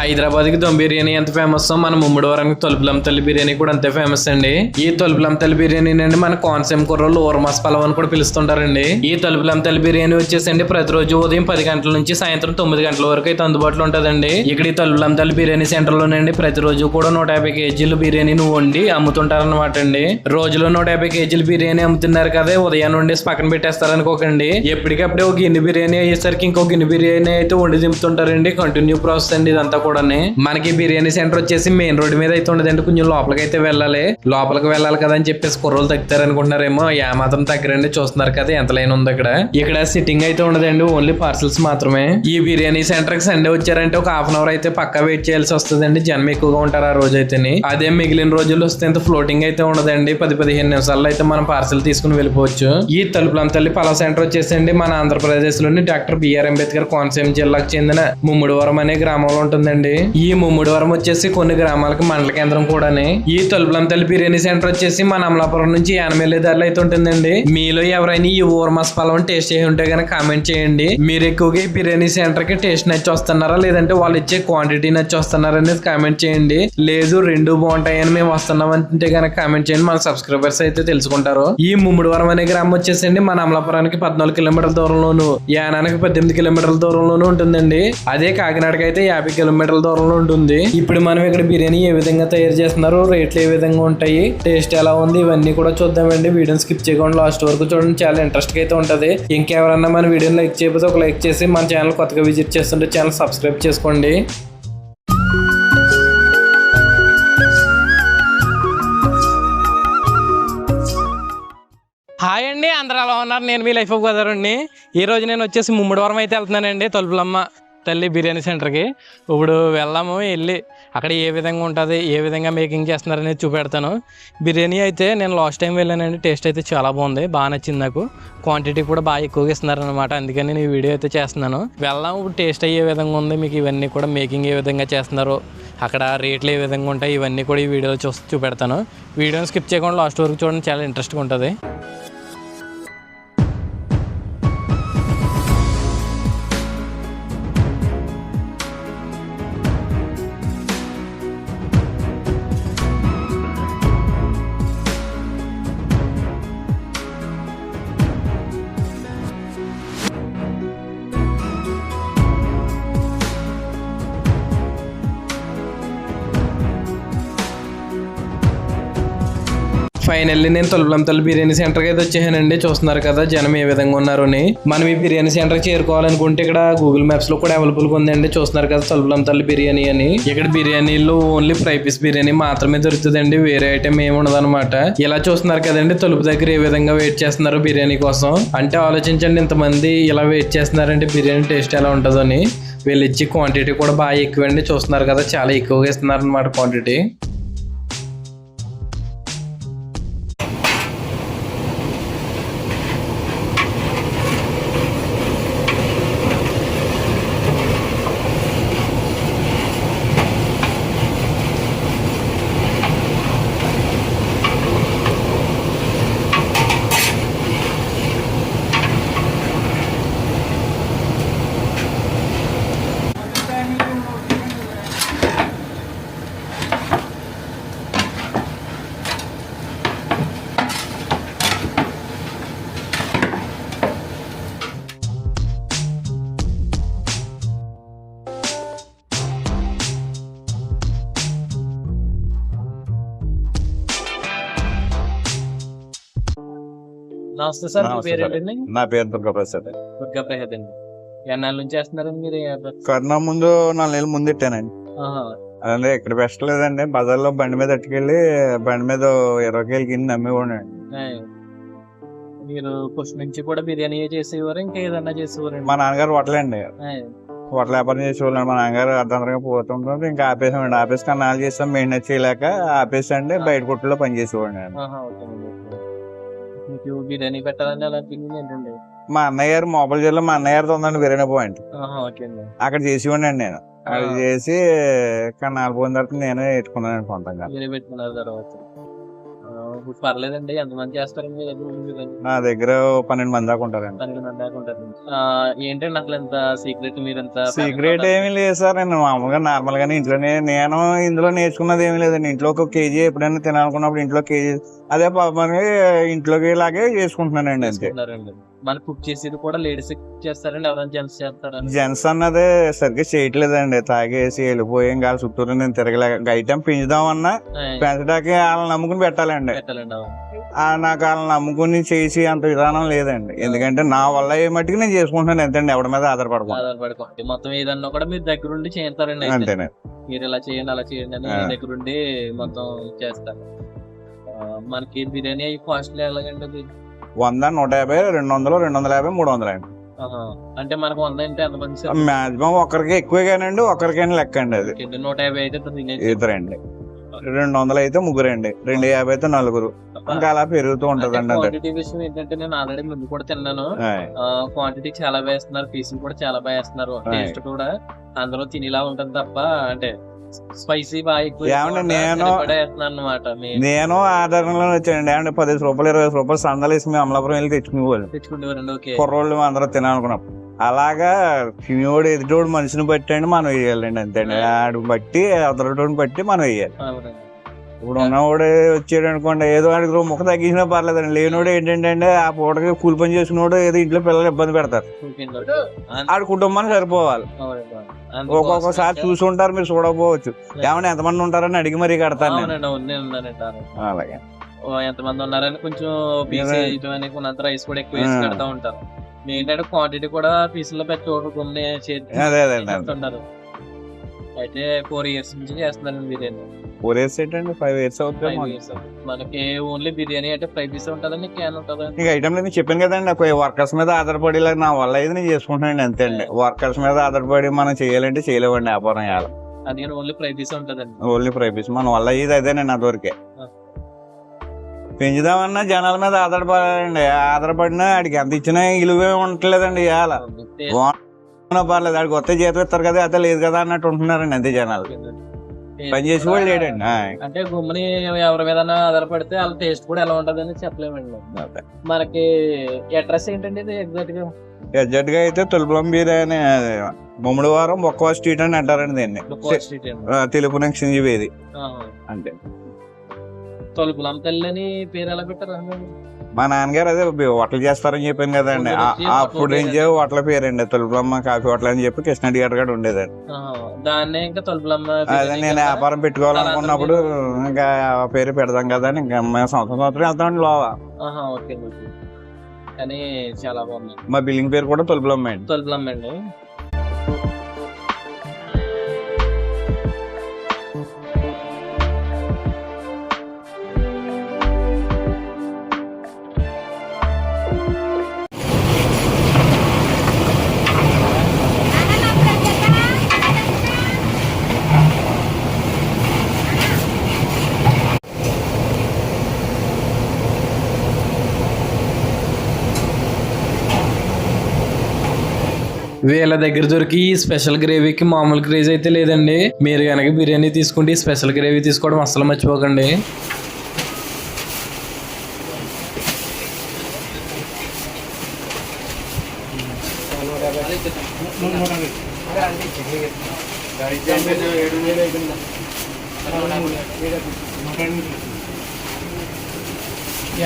హైదరాబాద్కి దమ్ బిర్యానీ ఎంత ఫేమస్ మన ముమ్మడివరానికి తలుపులం తల్లి బిర్యానీ కూడా అంతే ఫేమస్ అండి. ఈ తలుపులం తల్లి బిర్యానీ అండి మన కోనసీమ కుర్రోళ్ళు ఊరమాస్ పలవ్ అని కూడా పిలుస్తుంటారండి. ఈ తలుపులం తల్లి బిర్యానీ వచ్చేసండి ప్రతిరోజు ఉదయం పది గంటల నుంచి సాయంత్రం తొమ్మిది గంటల వరకు అయితే అందుబాటులో ఉంటుందండి. ఇక్కడ ఈ తలుపులం తల్లి బిర్యానీ సెంటర్ లోనండి ప్రతిరోజు కూడా నూట యాభై కేజీలు బిర్యానీని వండి అమ్ముతుంటారనమాట అండి రోజులో నూట యాభై కేజీలు బిర్యానీ అమ్ముతున్నారు కదా ఉదయం నుండి పక్కన పెట్టేస్తారనుకోకండి. ఎప్పటికప్పుడే ఒక గిన్నె బిర్యానీ అయ్యేసరికి ఇంకో గిన్నె బిర్యానీ అయితే వండి దింపుతుంటారండి. కంటిన్యూ ప్రాసెస్ అండి ఇదంతా కూడా మనకి బిర్యానీ సెంటర్ వచ్చేసి మెయిన్ రోడ్ మీద అయితే ఉండదండి. కొంచెం లోపలికి అయితే వెళ్ళాలి. లోపలికి వెళ్ళాలి కదా అని చెప్పేసి కుర్రోలు తగ్గుతారు అనుకుంటున్నారేమో ఏ మాత్రం తగ్గరండి చూస్తున్నారు కదా ఎంత లైన్ ఉంది ఇక్కడ. ఇక్కడ సిట్టింగ్ అయితే ఉండదండి ఓన్లీ పార్సల్స్ మాత్రమే. ఈ బిర్యానీ సెంటర్కి సండే వచ్చారంటే ఒక హాఫ్ అన్ అవర్ అయితే పక్కా వెయిట్ చేయాల్సి వస్తుందండి. జనం ఎక్కువగా ఉంటారు ఆ రోజు అయితే అదే మిగిలిన రోజులు వస్తే ఇంత ఫ్లోటింగ్ అయితే ఉండదండి. పది పదిహేను నిమిషాల్లో అయితే మనం పార్సల్ తీసుకుని వెళ్ళిపోవచ్చు. ఈ తలుపులం తల్లి పలావ్ సెంటర్ వచ్చేసండి మన ఆంధ్రప్రదేశ్లోని డాక్టర్ బిఆర్ అంబేద్కర్ కోనసీమ జిల్లాకు చెందిన ముమ్మిడివరం అనే గ్రామంలో ఉంటుందండి. ఈ ముమ్మిడివరం వచ్చేసి కొన్ని గ్రామాలకు మండల కేంద్రం కూడాని. ఈ తలుపులం తల్లి బిర్యానీ సెంటర్ వచ్చేసి మన అమలాపురం నుంచి ఎనమెల్యే ధరలు అయితే ఉంటుందండి. మీలో ఎవరైనా ఈ ఊరు పలవని టేస్ట్ చేసి ఉంటే కనుక కామెంట్ చేయండి. మీరు ఎక్కువగా ఈ బిర్యానీ సెంటర్కి టేస్ట్ నచ్చి వస్తున్నారా లేదంటే వాళ్ళు ఇచ్చే క్వాంటిటీ నచ్చి వస్తున్నారా అనేది కామెంట్ చేయండి. లేదు రెండు బాగుంటాయని మేము వస్తున్నాం అంటే కనుక కామెంట్ చేయండి. మన సబ్స్క్రైబర్స్ అయితే తెలుసుకుంటారు. ఈ ముమ్మిడివరం అనే గ్రామం వచ్చేసండి మన అమలాపురానికి పద్నాలుగు కిలోమీటర్ల దూరంలోను యానానికి పద్దెనిమిది కిలోమీటర్ల దూరంలోనూ ఉంటుందండి. అదే కాకినాడకి అయితే యాభై కిలోమీటర్ల దూరంలో ఉంటుంది. ఇప్పుడు మనం ఇక్కడ బిర్యానీ ఏ విధంగా తయారు చేస్తున్నారు రేట్లు ఏ విధంగా ఉంటాయి టేస్ట్ ఎలా ఉంది ఇవన్నీ కూడా చూద్దామండి. వీడియోని స్కిప్ చేయకుండా లాస్ట్ వరకు చూడండి. చాలా ఇంట్రెస్ట్ అయితే ఉంటుంది. ఇంకెవరన్నా మన వీడియోని లైక్ చేయకపోతే ఒక లైక్ చేసి మన ఛానల్ కొత్తగా విజిట్ చేస్తుంటే ఛానల్ సబ్స్క్రైబ్ చేసుకోండి. హాయ్ అండి అందరూ ఎలా ఉన్నారు? నేను మీ లైఫ్ ఆఫ్ గదరండి ఈ రోజు నేను వచ్చేసి ముమ్మడివరం అయితే వెళ్తున్నానండి తలుపులమ్మ. తల్లి బిర్యానీ సెంటర్కి. ఇప్పుడు వెళ్ళాము వెళ్ళి అక్కడ ఏ విధంగా ఉంటుంది ఏ విధంగా మేకింగ్ చేస్తున్నారు అనేది చూపెడతాను. బిర్యానీ అయితే నేను లాస్ట్ టైం వెళ్ళానండి టేస్ట్ అయితే చాలా బాగుంది బాగా నచ్చింది నాకు. క్వాంటిటీ కూడా బాగా ఎక్కువగా ఇస్తున్నారు అనమాట అందుకని నేను ఈ వీడియో అయితే చేస్తున్నాను. వెళ్ళాము ఇప్పుడు టేస్ట్ అయ్యే విధంగా ఉంది మీకు ఇవన్నీ కూడా మేకింగ్ ఏ విధంగా చేస్తున్నారు అక్కడ రేట్లు ఏ విధంగా ఉంటాయి ఇవన్నీ కూడా ఈ వీడియోలో చూస్తూ చూపెడతాను. వీడియోని స్కిప్ చేయకుండా లాస్ట్ వరకు చూడండి చాలా ఇంట్రెస్ట్గా ఉంటుంది. ఫైనల్లీ నేను తొలపలం బిర్యానీ సెంటర్కి అయితే వచ్చేసానండి. చూస్తున్నారు కదా జనం ఏ విధంగా ఉన్నారు అని మనం ఈ బిర్యానీ సెంటర్కి చేరుకోవాలనుకుంటే ఇక్కడ గూగుల్ మ్యాప్స్లో కూడా అవైలబుల్గా ఉందండి. చూస్తున్నారు కదా తొలపలం బిర్యానీ అని. ఇక్కడ బిర్యానీలో ఓన్లీ ఫ్రై పీస్ బిర్యానీ మాత్రమే దొరుకుతుందండి. వేరే ఐటమ్ ఏమి ఉండదన్నమాట. ఇలా చూస్తున్నారు కదండి తలుపు దగ్గర ఏ విధంగా వెయిట్ చేస్తున్నారు బిర్యానీ కోసం. అంటే ఆలోచించండి ఇంతమంది ఇలా వెయిట్ చేస్తున్నారంటే బిర్యానీ టేస్ట్ ఎలా ఉంటుందని. వీళ్ళు ఇచ్చే క్వాంటిటీ కూడా బాగా ఎక్కువండి. చూస్తున్నారు కదా చాలా ఎక్కువగా ఇస్తున్నారు అనమాట క్వాంటిటీ నమస్తే సార్ మీ నమస్తే పేరు సార్. ఏంటండి నా పేరు దుర్గాప్రసాద్ దుర్గా ప్రసాద్ అండి ఎన్నాళ్ళ నుంచి చేస్తున్నారండి మీరు ఈ వ్యాపారం? కరోనా ముందు నాలుగు నెలలు ముందు ఇట్టానండి ఆహా. అదే ఇక్కడ పెట్టలేదండి బజార్లో బండి మీద ఎట్టుకెళ్ళి బండి మీద ఇరవై కేలు కింద అమ్మేవాడిని ఆయ్. మీరు ఫస్ట్ నుంచి కూడా బిర్యానీ చేసేవారు ఇంకా ఏదన్నా చేసేవారండి మా నాన్నగారు హోటలండి ఆయ్. హోటల్ వ్యాపారం చేసేవాళ్ళండి మా నాన్నగారు అర్ధంతరంగా పోతుంటుంది ఇంకా ఆపేసామండి ఆపేసి కన్నాలు చేస్తాం మెయింటెనెన్స్ చేయలేక ఆపేసండి బయట కొట్టులో పని చేసేవాడిని అండి. ఆహా, ఓకేనండి, ఓకే. మీకు బిర్యానీ పెట్టాలని ఏంటండి? మా అన్నయ్య గారు మొబైల్ జిల్లా మా అన్నయ్య గారితో ఉందండి బిర్యానీ పాయింట్ ఆహా, ఓకే అండి. అక్కడ చేసేవాడిని అండి నేను. అది. చేసి కన్నాలు పోయిన తర్వాత నేనే పెట్టుకున్నాను మీరే పెట్టుకున్నారు తర్వాత. పర్లేదండి. ఎంతమంది చేస్తారండి? నా దగ్గర పన్నెండు మంది దాకా ఉంటారండి. పన్నెండు మంది దాకా ఉంటారు. ఆ, ఏంటండి అసలు ఎంత సీక్రెట్ మీరు ఎంత సీక్రెట్ ఏమీ లేదు సార్. నేను మామూలుగా నార్మల్ గానే ఇంట్లోనే నేను ఇందులో నేర్చుకున్నది ఏమీ లేదండి. ఇంట్లో ఒక కేజీ ఎప్పుడైనా తినాలనుకున్నప్పుడు ఇంట్లో కేజీ అదే పాపని ఇంట్లోకి ఇలాగే చేసుకుంటున్నానండి అంతే. మన కుక్ చేసేది కూడా లేడీస్ చేస్తారండి ఎవరైనా జెంట్స్ చేస్తారా? జెంట్స్ అన్నది సరిగ్గా చేయట్లేదండి. తాగేసి వెళ్ళిపోయి ఇంకా చుట్టూరు నేను తిరగలేక ఐటమ్ పెంచుదామన్నా పెంచడానికి వాళ్ళని నమ్ముకుని పెట్టాలండి. పెట్టాలండి నాకు వాళ్ళని నమ్ముకుని చేసి అంత విధానం లేదండి. ఎందుకంటే నా వల్ల ఏ మట్టుకు నేను చేసుకుంటున్నాను ఎంతండి ఎవరి మీద ఆధారపడకూడదు ఆధారపడుకోండి మొత్తం ఏదన్నా కూడా మీరు దగ్గరుండి చేస్తారండి. అంతేనే మీరు ఇలా చేయండి అలా చేయండి అని. దగ్గరుండి మొత్తం చేస్తారు మనకి బిర్యానీ అవి కాస్ట్లీ ఎలాగండి అది? వంద నూట యాభై రెండు వందలు రెండు వందల యాభై మూడు వందలు అండి. అంటే మనకు వంద అంటే ఎంతమంది మాక్సిమం ఒకరికి ఎక్కువగానండి ఒకరికైనా లెక్క అండి అది నూట యాభై అయితే ఇద్దరండి. రెండు వందలు అయితే ముగ్గురండి రెండు యాభై అయితే నలుగురు. ఇంకా అలా పెరుగుతూ ఉంటదండి అంతే. క్వాంటిటీ విషయం ఏంటంటే నేను ఆల్రెడీ ముందు కూడా తిన్నాను. క్వాంటిటీ చాలా బాగా వేస్తున్నారు పీసులు కూడా చాలా బాగా వేస్తున్నారు. టేస్ట్ కూడా అందులో తినేలా ఉంటుంది తప్ప అంటే స్పైసీ బాగా ఎక్కువ నేను- అనమాట నేను ఆధారంలో వచ్చానండి. ఏమంటే పదిహేను రూపాయలు ఇరవై రూపాయలు సందలు వేసి మేము అమలాపురం వెళ్ళి తెచ్చుకునేవాళ్ళు. తెచ్చుకుంటేవారండి ఓకే. కుర్రోళ్ళు అందరూ తినాలనుకున్నాం అలాగా తినేవాడు ఎదుటోడు మనిషిని బట్టి అండి మనం వేయాలండి అంతేండి. ఆడు బట్టి అతడోడిని బట్టి మనం వేయాలి. ఇప్పుడు ఉన్నవాడు వచ్చాడు అనుకోండి ఏదో ఆడికి ముఖ తగ్గించినా పర్లేదండి. లేనివాడు ఏంటంటే ఆ పూటకి కూలి పని చేసుకున్నాడు ఏదో ఇంట్లో పిల్లలు ఇబ్బంది పెడతారు. ఆడి కుటుంబానికి సరిపోవాలి. ఒక్కొక్కసారి చూసి ఉంటారు మీరు చూడకపోవచ్చు. ఏమన్నా ఎంతమంది ఉంటారని అడిగి మరీ కడతాను. అలాగే. ఎంతమంది ఉన్నారని కొంచెం పీస్ రైస్ కూడా ఎక్కువ వేసి ఆ. పెడతా ఉంటారు. ఏంటంటే క్వాంటిటీ కూడా పీసుల్లో పెట్టి చూడకుండా అదే అదే అండి చేస్తుంటారు అయితే ఫోర్ ఇయర్స్ నుంచి చేస్తున్నాను బిర్యానీ. ఫోర్ ఇయర్స్ ఏంటండి? ఫైవ్ ఇయర్స్ అవుతుంది. మనకి ఓన్లీ బిర్యానీ అంటే ఫ్రై పీస్ ఉంటుందండి క్యాన్ ఉంటుందా. నీకు ఐటమ్ నేను చెప్పాను కదండి నాకు వర్కర్స్ మీద ఆధారపడి నా వల్ల అయితే నేను చేసుకుంటానండి అంతే అండి. వర్కర్స్ మీద ఆధారపడి మనం చేయాలంటే చేయలేమండి వ్యాపారం చేయాలి. అది ఓన్లీ ఫ్రై పీస్ ఉంటుందండి. ఓన్లీ ప్రైపీస్ మన వల్ల ఇది అదేనండి అది వరకే ఆ. పెంచుదామన్నా జనాల మీద ఆధారపడాలండి. ఆధారపడినా ఆడికి ఎంత ఇచ్చినా విలువే ఉండట్లేదండి ఇవాళ. బాగున్నా పర్లేదు ఆడికి కొత్త జీతం ఇస్తారు కదా అదే లేదు కదా అన్నట్టు ఉంటున్నారండి అంతే జనాలు. పని చేసి వాళ్ళు లేడండి. అంటే గుమ్మని ఎవరి మీద ఆధారపడితే వాళ్ళ టేస్ట్ కూడా ఎలా ఉంటుందని చెప్పలేమండి. అదే. మనకి అడ్రస్ ఏంటండి ఇది ఎగ్జాక్ట్గా? ఎగ్జాక్ట్గా అయితే తులపురం బిర్యానీ అది ముమ్మడివారం బొక్కవా స్ట్రీట్ అని అంటారండి దీన్ని. తెలుపు నెక్స్ట్ ఆహా. అంతే. తొలుపులం తల్లి అని పేరు ఎలా పెట్టారు? మా నాన్నగారు అదే హోటల్ చేస్తారని చెప్పాను కదండి. అప్పుడు నుంచే హోటల్ పేరండి. తులపురమ్మ కాఫీ హోటల్ అని చెప్పి కృష్ణాడి గారు కూడా ఉండేదండి. ఆహా. దాన్నే ఇంకా తొలుపులమ్మ అదే నేను? వ్యాపారం పెట్టుకోవాలనుకున్నప్పుడు ఇంకా ఆ పేరు పెడదాం కదా అని ఇంకా మేము సంవత్సరం సంవత్సరం వెళ్తామండి లోవా. కానీ చాలా బాగుంది. మా బిల్డింగ్ పేరు కూడా తులపులమ్మ అండి. తొలుపులమ్మ అండి. వీళ్ళ దగ్గర దొరికి ఈ స్పెషల్ గ్రేవీకి మామూలు క్రేజ్ అయితే లేదండి. మీరు కనుక బిర్యానీ తీసుకుంటే ఈ స్పెషల్ గ్రేవీ తీసుకోవడం అసలు మర్చిపోకండి.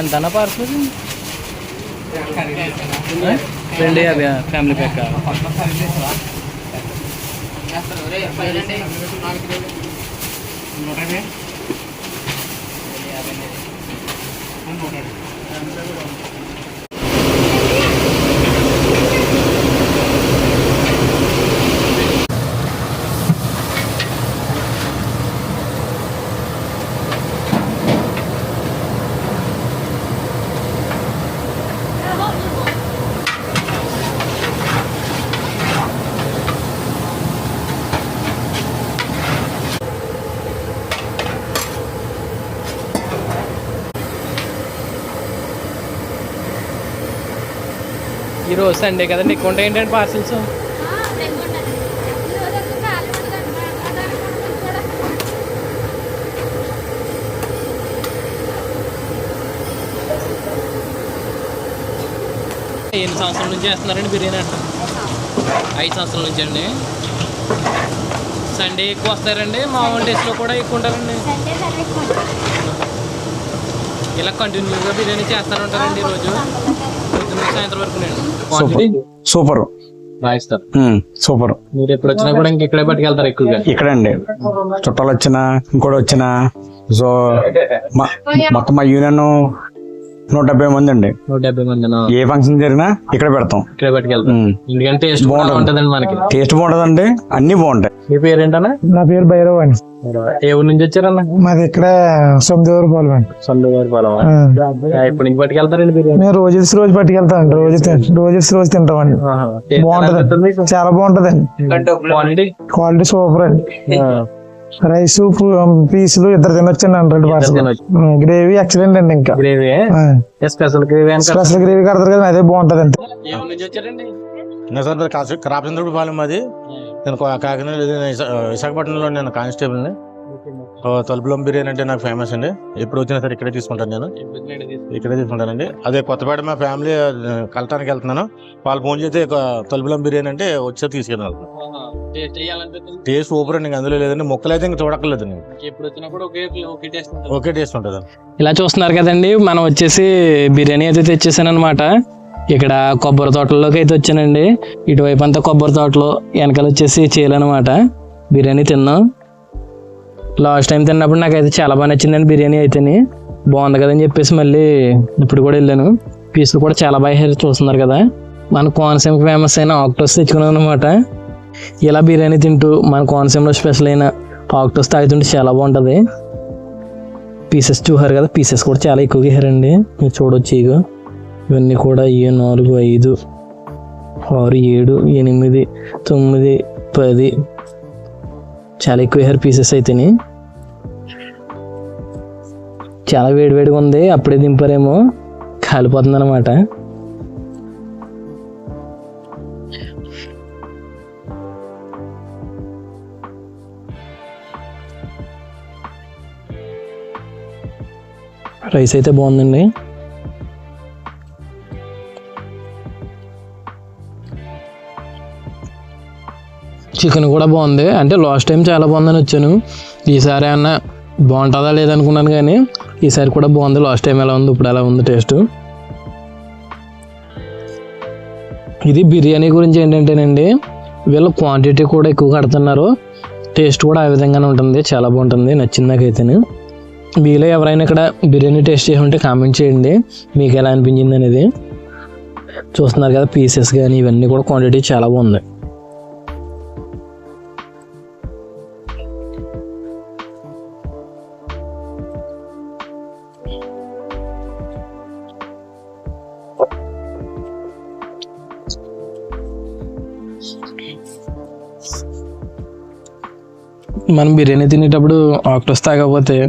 ఎంత పార్సల్ రెండు యాభై. ఫ్యామిలీ ప్యాక్ ఈ ఈరోజు సండే కదండి ఎక్కువ ఉంటాయి ఏంటంటే పార్సిల్స్? ఎన్ని సంవత్సరాల నుంచి వేస్తున్నారండి బిర్యానీ అంట? ఐదు సంవత్సరాల నుంచి అండి. సండే ఎక్కువ వస్తారండి మామూలు డేస్లో కూడా ఎక్కువ ఉంటారండి. ఇలా కంటిన్యూగా బిర్యానీ చేస్తూనే ఉంటారండి ఈరోజు. సాయంత్రం వరకు నేను సూపర్. రాయిస్తారు సూపర్ మీరు ఎప్పుడు వచ్చినా కూడా ఇంక ఇక్కడే పట్టుకెళ్తారు ఎక్కువగా. ఇక్కడండి. చుట్టాలు వచ్చినా ఇంకోటి వచ్చినా సో మొత్తం మా యూనియన్ నూట డెబ్బై మంది అండి. నూట డెబ్బై మంది ఏ ఫంక్షన్ జరిగినా ఇక్కడ పెడతాం. ఇక్కడే పట్టుకెళ్తాం. ఎందుకంటే టేస్ట్ బాగుంటుంది. మనకి. టేస్ట్ బాగుంటుందండి అన్ని బాగుంటాయి. మీ పేరేంటన్నా? నా పేరు భైరవ్ అని ఏ ఊరు నుంచి వచ్చారన్న? మాది ఇక్కడ సొమ్మిదివర పాలెం అండి. సందువారి పొలం ఆ. ఇప్పుడు ఇంక పట్టుకెళ్తారండి బిర్యానీ? మేము రోజు రోజు పట్టుకెళ్తామండి రోజు తిన్- రోజు ఇసి రోజు తింటామండి. బాగుంటది. చాలా బాగుంటదండి. క్వాలిటీ క్వాలిటీ సూపర్ అండి. రైస్ పీసులు ఇద్దరు తినొచ్చండి హండ్రెడ్ పర్సెంట్ గ్రేవీ ఎక్సలెంట్ అండి ఇంకా. Gravy special gravy special gravy కడతారు కదా అదే బాగుంటది అండి నుంచి వచ్చారండి? క్రాపచంద్రుడు పాలెం మాది. నేను కాకినాడ విశాఖపట్నంలో నేను కానిస్టేబుల్ని. తలుపులం బిర్యానీ అంటే నాకు ఫేమస్ అండి. ఎప్పుడు వచ్చినా సరే ఇక్కడే తీసుకుంటాను నేను. ఇక్కడే తీసుకుంటానండి. అదే కొత్తపేట మా ఫ్యామిలీ కలటానికి వెళ్తున్నాను. వాళ్ళు ఫోన్ చేస్తే ఒక తలుపులం బిర్యానీ అంటే వచ్చే తీసుకెళ్ళి టేస్ట్ సూపర్ అండి అందులో లేదండి. మొక్కలు అయితే ఇంకా చూడక్కర్లేదు నేను. ఒకే టేస్ట్ ఉంటుంది ఓకే ఇలా చూస్తున్నారు కదండి మనం వచ్చేసి బిర్యానీ అయితే తెచ్చేసాను అనమాట ఇక్కడ కొబ్బరి తోటల్లోకి అయితే వచ్చానండి. ఇటువైపు అంతా కొబ్బరి తోటలు వెనకాల వచ్చేసి చేయాలన్నమాట బిర్యానీ తిన్నాం. లాస్ట్ టైం తిన్నప్పుడు నాకైతే చాలా బాగా నచ్చిందండి బిర్యానీ అయితేనే. బాగుంది కదని చెప్పేసి మళ్ళీ ఇప్పుడు కూడా వెళ్ళాను. పీసులు కూడా చాలా బాగా చూస్తున్నారు కదా. మన కోనసీమ ఫేమస్ అయిన ఆక్టోస్ తెచ్చుకున్నాం అనమాట ఇలా బిర్యానీ తింటూ మన కోనసీమలో స్పెషల్ అయిన ఆక్టోస్ తాగుతుంటే చాలా బాగుంటుంది. పీసెస్ చూసారు కదా పీసెస్ కూడా చాలా ఎక్కువగా వేసారండి మీరు చూడొచ్చు ఇగో. ఇవన్నీ కూడా ఏ నాలుగు ఐదు ఆరు ఏడు ఎనిమిది తొమ్మిది పది చాలా ఎక్కువ హెయిర్ పీసెస్ అయితేని చాలా వేడివేడిగా ఉంది అప్పుడే దింపారేమో. కాలిపోతుంది అనమాట రైస్ అయితే బాగుందండి. చికెన్ కూడా బాగుంది. అంటే లాస్ట్ టైం చాలా బాగుందని వచ్చాను. ఈసారి ఏమన్నా బాగుంటుందా లేదనుకున్నాను కానీ ఈసారి కూడా బాగుంది. లాస్ట్ టైం ఎలా ఉంది ఇప్పుడు ఎలా ఉంది టేస్ట్. ఇది బిర్యానీ గురించి ఏంటంటేనండి వీళ్ళు క్వాంటిటీ కూడా ఎక్కువ కడుతున్నారు. టేస్ట్ కూడా ఆ విధంగానే ఉంటుంది. చాలా బాగుంటుంది. నచ్చింది నాకైతేనే. మీలో ఎవరైనా ఇక్కడ బిర్యానీ టేస్ట్ చేసి ఉంటే కామెంట్ చేయండి. మీకు ఎలా అనిపించింది అనేది. చూస్తున్నారు కదా పీసెస్ కానీ ఇవన్నీ కూడా క్వాంటిటీ చాలా బాగుంది. మనం బిర్యానీ తినేటప్పుడు ఆక్టోస్ తాగకపోతే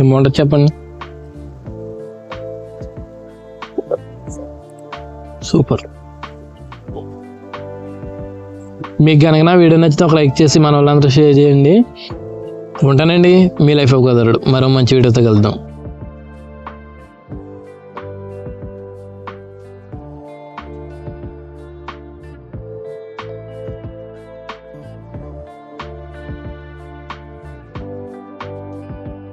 ఏమంటారు చెప్పండి. సూపర్. మీకు కనుక నా వీడియో నచ్చితే ఒక లైక్ చేసి మన వాళ్ళందరూ షేర్ చేయండి. ఉంటానండి. మీ లైఫ్ ఒక కుదరడు మరో మంచి వీడియోతో కలుద్దాం.